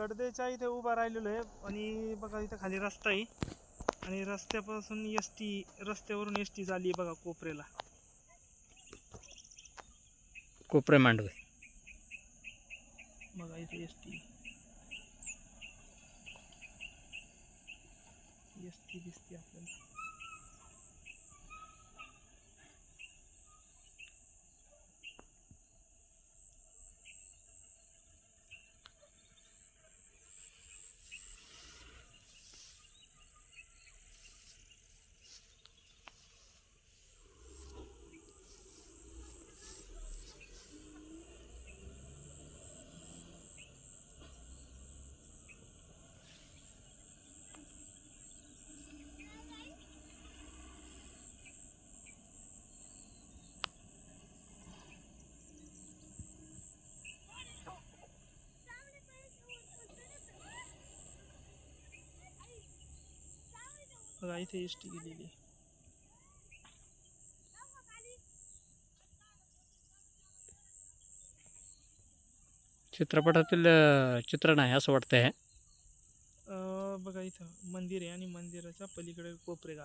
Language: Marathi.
गडदेच्या इथे उभा राहिलेलो आहे. आणि बघा इथं खाली रस्ता आहे. आणि रस्त्यापासून एस टी रस्त्यावरून एस टी झाली बघा कोपऱ्याला. कोपरे मांडवे. बघा इथे एस टी एस टी दिसते आपल्याला. बघा इथे एस टी गेलेली. चित्रपटातील अं, चित्रण आहे असं वाटतं आहे अं, बघा इथं मंदिर आहे आणि मंदिराच्या पलीकडे कोपरे गाव